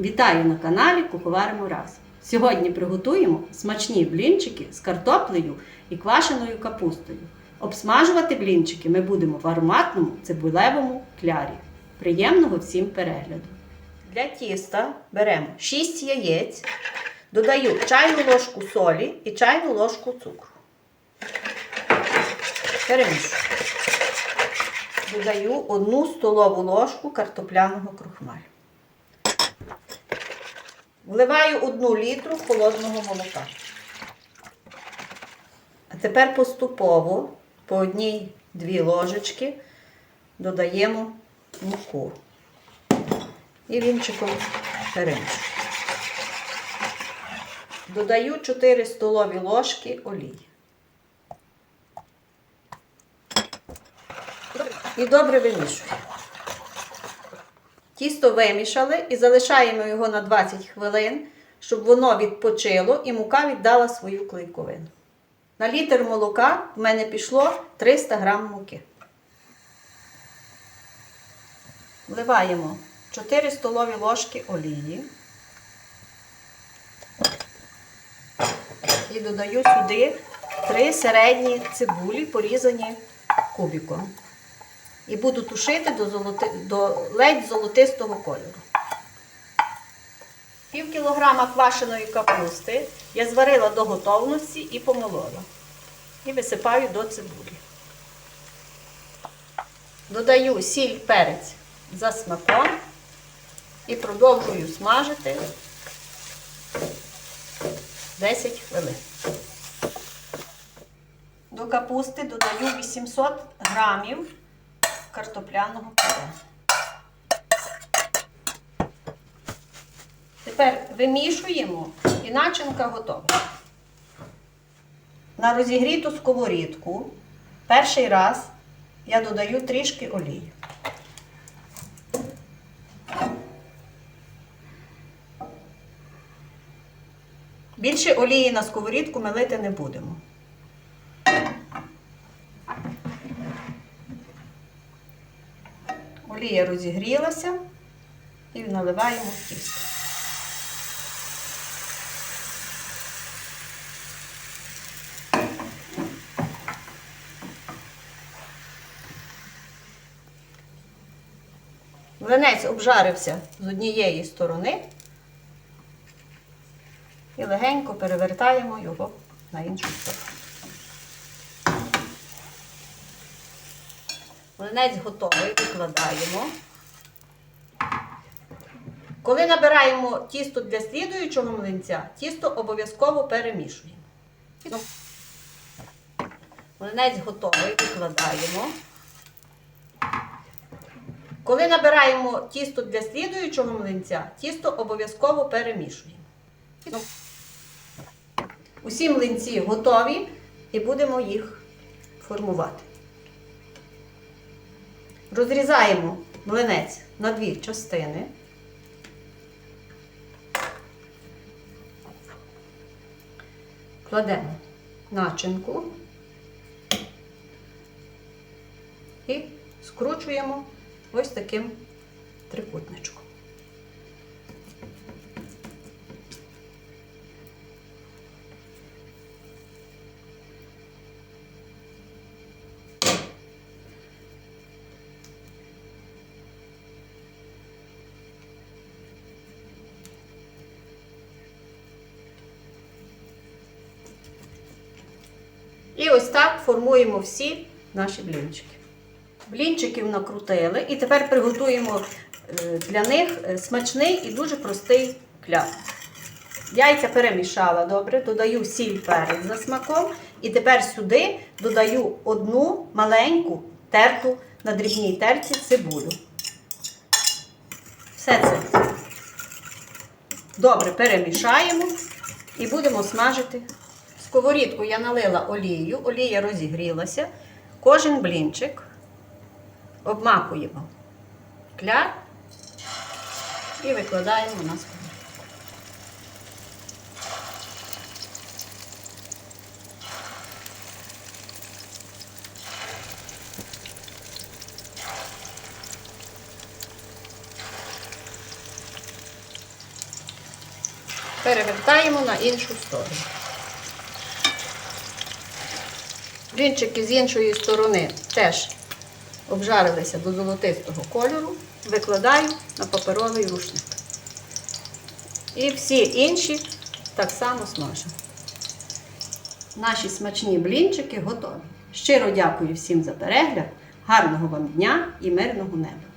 Вітаю на каналі Куховаримо разом. Сьогодні приготуємо смачні блінчики з картоплею і квашеною капустою. Обсмажувати блінчики ми будемо в ароматному цибулевому клярі. Приємного всім перегляду! Для тіста беремо 6 яєць, додаю чайну ложку солі і чайну ложку цукру. Перемішую. Додаю 1 столову ложку картопляного крохмалю. Вливаю 1 літру холодного молока. А тепер поступово по одній-дві ложечки додаємо муку. І вінчиком перемішую. Додаю 4 столові ложки олії. І добре вимішую. Тісто вимішали і залишаємо його на 20 хвилин, щоб воно відпочило і мука віддала свою клейковину. На літр молока в мене пішло 300 грам муки. Вливаємо 4 столові ложки олії. І додаю сюди 3 середні цибулі, порізані кубиком. І буду тушити до, золоти... до ледь золотистого кольору. Пів кілограма квашеної капусти я зварила до готовності і помолола. І висипаю до цибулі. Додаю сіль перець за смаком і продовжую смажити 10 хвилин. До капусти додаю 800 грамів картопляного пюре. Тепер вимішуємо і начинка готова. На розігріту сковорідку перший раз я додаю трішки олії. Більше олії на сковорідку ми лити не будемо. Олія розігрілася і наливаємо в тісто. Млинець обжарився з однієї сторони і легенько перевертаємо його на іншу сторону. Млинець готовий, викладаємо. Коли набираємо тісто для слідуючого млинця, тісто обов'язково перемішуємо. Ну, Млинець готовий, викладаємо. Коли набираємо тісто для слідуючого млинця, тісто обов'язково перемішуємо. Ну, Усі млинці готові і будемо їх формувати. Розрізаємо млинець на дві частини. Кладемо начинку і скручуємо ось таким трикутничком. І ось так формуємо всі наші блінчики. Блінчиків накрутили і тепер приготуємо е, для них е, смачний і дуже простий кляп. Яйця перемішала добре, додаю сіль перець за смаком. І тепер сюди додаю одну маленьку терту на дрібній терці цибулю. Все це добре перемішаємо і будемо смажити сковорідку я налила олію, олія розігрілася. Кожен блінчик обмакуємо кляр і викладаємо на сковорідку. Перевертаємо на іншу сторону. Блінчики з іншої сторони теж обжарилися до золотистого кольору. Викладаю на паперовий рушник. І всі інші так само смажу. Наші смачні блінчики готові. Щиро дякую всім за перегляд. Гарного вам дня і мирного неба!